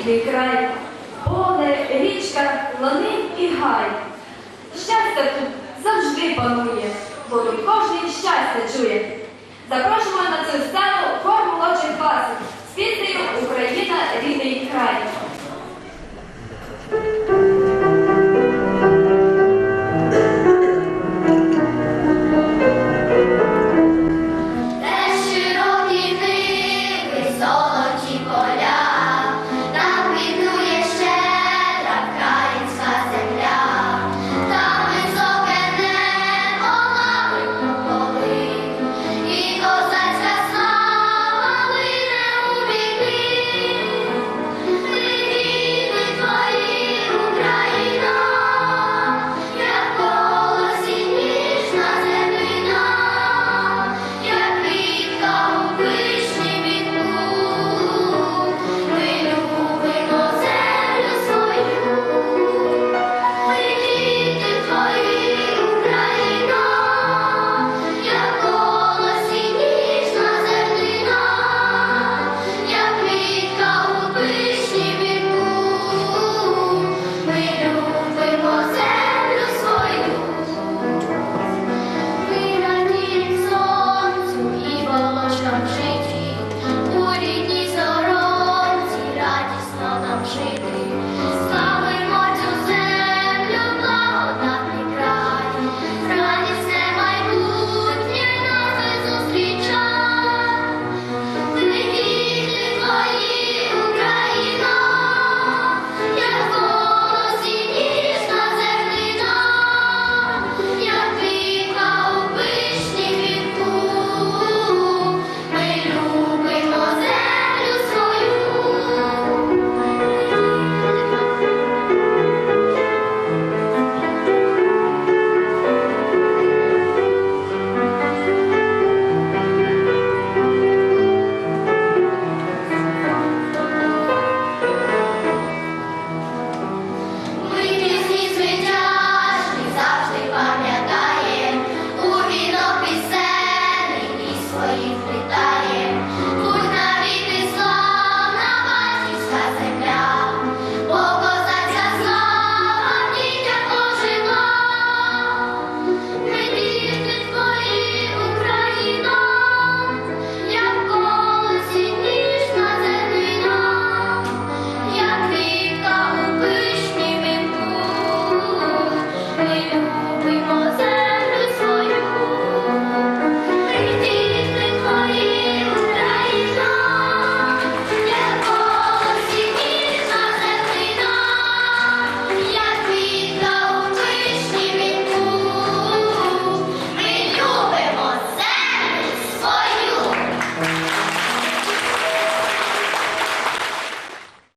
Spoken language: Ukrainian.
рідний край, поле, річка, лани і гай. Щастя тут завжди панує, бо тут кожний щастя чує. Запрошуємо на цю сцену